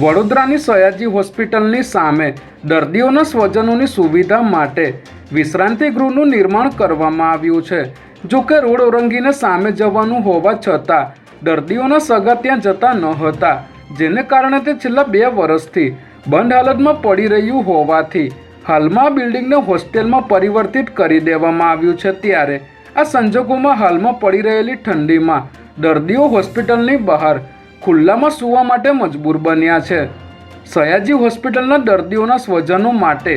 વડોદરાની સયાજી હોસ્પિટલની સામે દર્દીઓના સ્વજનોની સુવિધા માટે વિશ્રાંતિ ગૃહનું નિર્માણ કરવામાં આવ્યું છે. જો કે રોડ ઓરંગીને સામે જવાનું હોવા છતાં દર્દીઓના સગા ત્યાં જતા ન હતા, જેને કારણે તે છેલ્લા બે વર્ષથી બંધ હાલતમાં પડી રહ્યું હોવાથી હાલમાં બિલ્ડિંગને હોસ્ટેલમાં પરિવર્તિત કરી દેવામાં આવ્યું છે ત્યારે આ સંજોગોમાં હાલમાં પડી રહેલી ઠંડીમાં દર્દીઓ હોસ્પિટલની બહાર ખુલ્લામાં સૂવા માટે મજબૂર બન્યા છે. સયાજી હોસ્પિટલના દર્દીઓના સ્વજનો માટે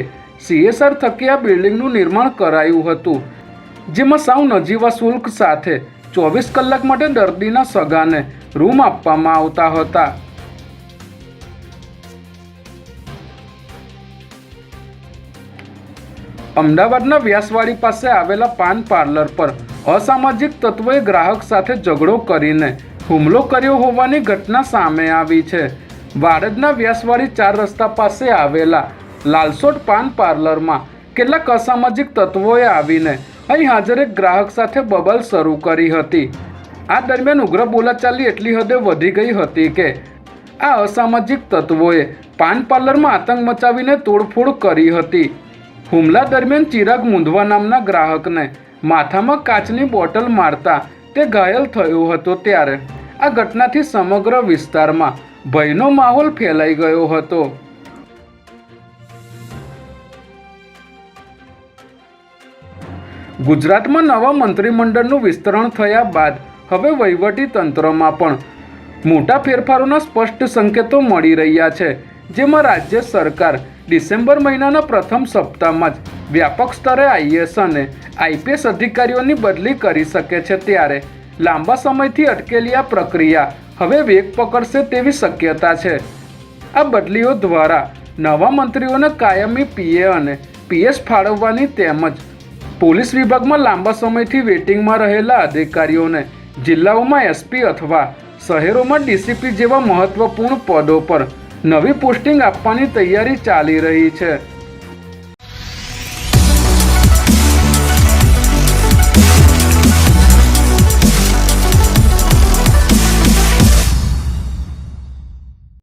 સીએસઆર થકી આ બિલ્ડિંગનું નિર્માણ કરાયું હતું, જેમાં સાવ નજીવા શુલ્ક સાથે ચોવીસ કલાક માટે દર્દીના સગાને રૂમ આપવામાં આવતા હતા. અમદાવાદના વ્યાસવાડી પાસે આવેલા પાન પાર્લર પર અસામાજિક તત્વોએ ગ્રાહક સાથે ઝઘડો કરીને હુમલો કર્યો હોવાની ઘટના સામે આવી છે. વાડદના વ્યાસવાડી ચાર રસ્તા પાસે આવેલા લાલસોટ પાન પાર્લરમાં કેટલાક અસામાજિક તત્વોએ આવીને અહીં હાજર એક ગ્રાહક સાથે બબલ શરૂ કરી હતી. આ દરમિયાન ઉગ્ર બોલાચાલી એટલી હદે વધી ગઈ હતી કે આ અસામાજિક તત્વોએ પાન પાર્લરમાં આતંક મચાવીને તોડફોડ કરી હતી. હુમલા દરમિયાન ચિરાગ મુંધવા નામના ગ્રાહકને માથામાં કાચની બોટલ મારતા તે ઘાયલ થયો હતો ત્યારે. આ ઘટનાથી સમગ્ર વિસ્તારમાં ભયનો માહોલ ફેલાઈ ગયો હતો. ગુજરાતમાં નવા મંત્રીમંડળનું વિસ્તરણ થયા બાદ હવે વહીવટી તંત્રમાં પણ મોટા ફેરફારોના સ્પષ્ટ સંકેતો મળી રહ્યા છે, જેમાં રાજ્ય સરકાર ડિસેમ્બર મહિનાના પ્રથમ સપ્તાહમાં જ વ્યાપક સ્તરે આઈએસ અને આઈપીએસ અધિકારીઓની બદલી કરી શકે છે ત્યારે લાંબા સમયથી અટકેલી આ પ્રક્રિયા હવે વેગ પકડશે તેવી શક્યતા છે. આ બદલીઓ દ્વારા નવા મંત્રીઓને કાયમી પીએ અને પીએસ ફાળવવાની તેમજ પોલીસ વિભાગમાં લાંબા સમયથી વેટિંગમાં રહેલા અધિકારીઓને જિલ્લાઓમાં એસપી અથવા શહેરોમાં ડીસીપી જેવા મહત્વપૂર્ણ પદો પર નવી પોસ્ટિંગ આપવાની તૈયારી ચાલી રહી છે.